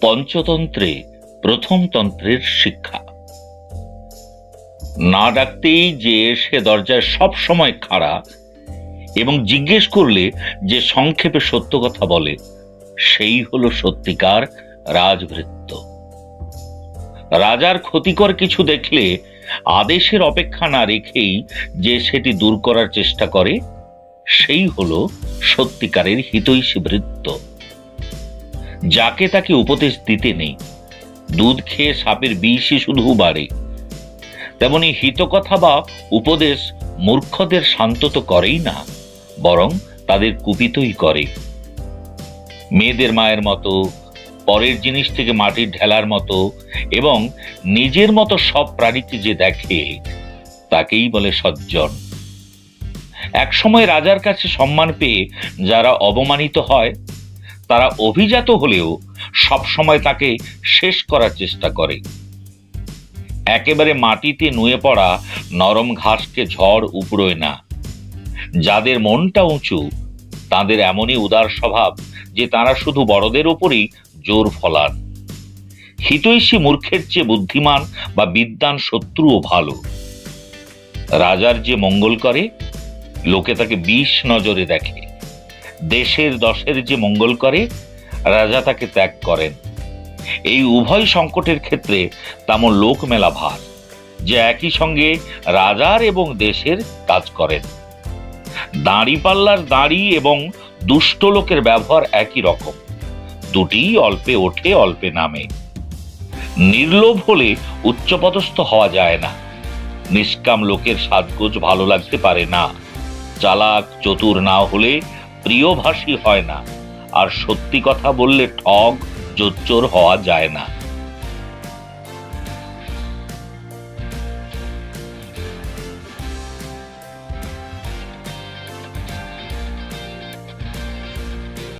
পঞ্চতন্ত্রে প্রথম তন্ত্রের শিক্ষা। না ডাকতেই যে সে দরজায় সব সময় খাড়া এবং জিজ্ঞেস করলে যে সংক্ষেপে সত্য কথা বলে, সেই হলো সত্যিকার রাজভৃত্য। রাজার ক্ষতিকর কিছু দেখলে আদেশের অপেক্ষা না রেখেই যে সেটি দূর করার চেষ্টা করে, সেই হলো সত্যিকারের হিতৈষী ভৃত্য। যাকে তাকে উপদেশ দিতে নেই। দুধ খেয়ে সাপের বিষই শুধু বাড়ে। তেমনি হিতকথা বা উপদেশ মূর্খদের শান্ত তো করেই না, বরং তাদের কুপিতই করে। মেয়েদের মায়ের মতো, পরের জিনিস থেকে মাটির ঢেলার মতো এবং নিজের মতো সব প্রাণীকে যে দেখে, তাকেই বলে সজ্জন। একসময় রাজার কাছে সম্মান পেয়ে যারা অবমানিত হয় তারা অভিজাত হলেও সবসময় তাকে শেষ করার চেষ্টা করে। একেবারে মাটিতে নুয়ে পড়া নরম ঘাসকে ঝড় উপড়োয় না। যাদের মনটা উঁচু, তাদের এমনই উদার স্বভাব যে তারা শুধু বড়দের ওপরই জোর ফলান। হিতৈষী মূর্খের চেয়ে বুদ্ধিমান বা বিদ্বান শত্রুও ভালো। রাজার যে মঙ্গল করে, লোকে তাকে বিষ নজরে দেখে। দেশের দশের যে মঙ্গল করে, রাজা তাকে ত্যাগ করেন। এই উভয় সংকটের ক্ষেত্রে তেমন লোক মেলা ভার, যে একই সঙ্গে রাজার এবং দেশের কাজ করেন। দাঁড়িপাল্লার দাঁড়ি এবং দুষ্ট লোকের ব্যবহার একই রকম, দুটি অল্পে ওঠে, অল্পে নামে। নির্লোভ হলে উচ্চপদস্থ হওয়া যায় না। নিষ্কাম লোকের সাজগোজ ভালো লাগতে পারে না। চালাক চতুর না হলে প্রিয়ভাষী হয় না। আর সত্যি কথা বললে ঠগ জোচ্চোর হওয়া যায় না।